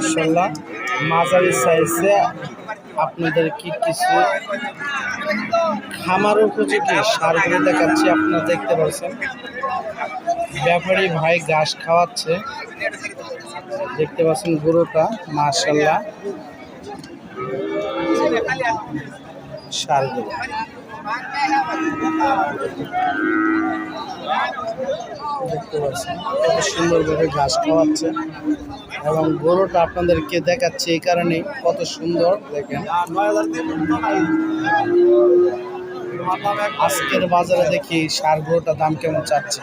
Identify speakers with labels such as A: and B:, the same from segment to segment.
A: মাশাল্লাহ মাঝারি সাইজে আপনাদের কি কিছু খামার উপযোগী সারগুলো দেখাচ্ছি, আপনারা দেখতে পাচ্ছেন। ব্যাপারী ভাই ঘাস খাওয়াচ্ছে। দেখতে পাচ্ছেন গরুটা মাশাল্লাহ সারগুলো। দেখতে পাচ্ছেন সুন্দরভাবে ঘাস খাওয়াচ্ছে। এবং গরুটা আপনাদেরকে দেখাচ্ছে এই কারণে কত সুন্দর দেখেন। আজকের বাজারে দেখি সার গরুটার দাম কেমন চাচ্ছে।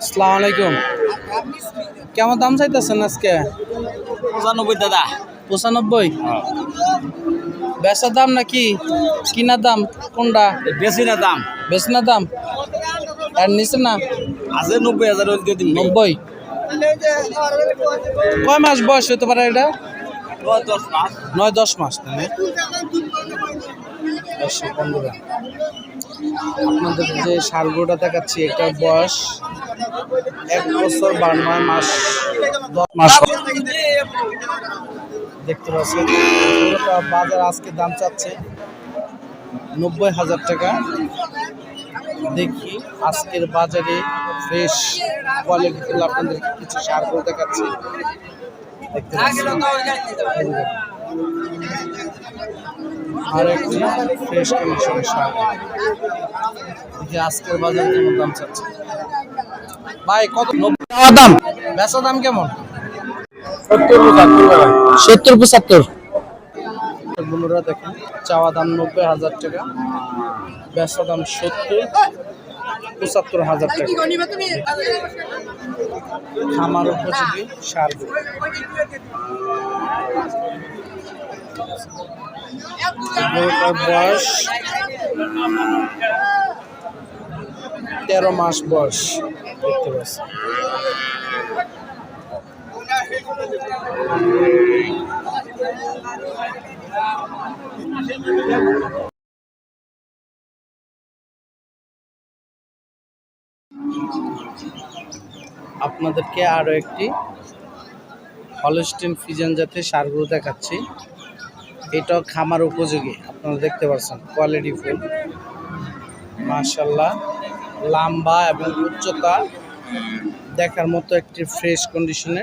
A: আসসালামু আলাইকুম। কেমন দাম চাইতেছেন আজকে?
B: পঁচানব্বই দাদা।
A: পঁচানব্বই? বেচার দাম নাকি? কিনা দাম কোনটা?
B: বেশি না দাম।
A: বেচনার দাম? আর নিচে না?
B: আছে নব্বই হাজার
A: নব্বই। কয় মাস বয়স হতে পারে এটা? নয় দশ মাস। তাহলে। বন্ধুরা আপনাদের যে সারগুলোটা দেখাচ্ছি এটার বয়স এক বছর বা নয় মাস। দশ মাস। দেখতে পাচ্ছেন। বাজার আজকে দাম চাচ্ছে নব্বই হাজার টাকা। দেখি আজকের বাজারে ফ্রেশ কোয়ালিটিগুলো আপনাদের কিছু সার করে দেখাচ্ছি। দেখতে। আর একটি ফ্রেশ কন্ডিশনের সার। দেখি আজকের বাজারে কেমন দাম চাচ্ছে। ভাই কত? দাম। বেচা দাম কেমন? সত্তর পঁচাত্তর বন্ধুরা দেখেন চাওয়া দাম নব্বই হাজার টাকা বেচা দাম সত্তর পঁচাত্তর হাজার টাকা। খামার উপযোগী সার বয়স তেরো মাস বয়স দেখতে পাচ্ছি আপনাদেরকে আরও একটি হলস্টিন ফিজেন জাতের সারগুলো দেখাচ্ছি। এটাও খামার উপযোগী, আপনারা দেখতে পাচ্ছেন কোয়ালিটি ফুল মার্শাল্লাহ লম্বা এবং উচ্চতা, দেখার মতো একটি ফ্রেশ কন্ডিশনে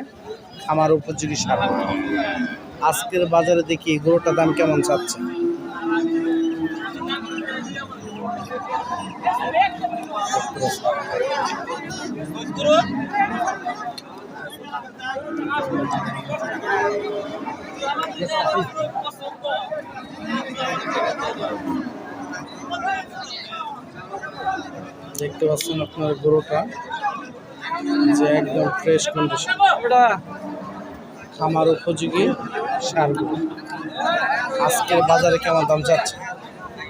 A: খামার উপযোগী সার আজকের বাজারে দেখি গরুটার দাম কেমন চাচ্ছে। দেখতে পাচ্ছেন আপনার গরুটা যে একদম ফ্রেশ কন্ডিশন খামার উপযোগী সারগুলো আজকের বাজারে কেমন দাম চাচ্ছে?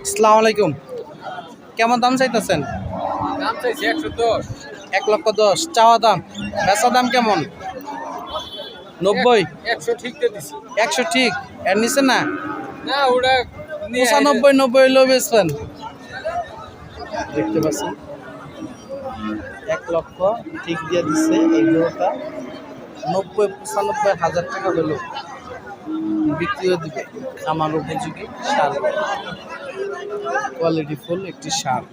A: আসসালামু আলাইকুম। কেমন দাম চাইতেছেন?
B: দাম চাইছে একশো দশ।
A: এক লক্ষ দশ। চাওয়া দাম বেচা দাম কেমন? নব্বই।
B: একশো ঠিক
A: একশো ঠিক। এর নিচে না?
B: না ওটা
A: পঁচানব্বই নব্বই হলেও বেচবেন। দেখতে পাচ্ছেন? এক লক্ষ ঠিক দিয়ে দিচ্ছে এই গরুটা নব্বই পঁচানব্বই হাজার টাকা হলেও বিক্রিও দিবে আমার উপযোগী সার। কোয়ালিটি ফুল একটি সার।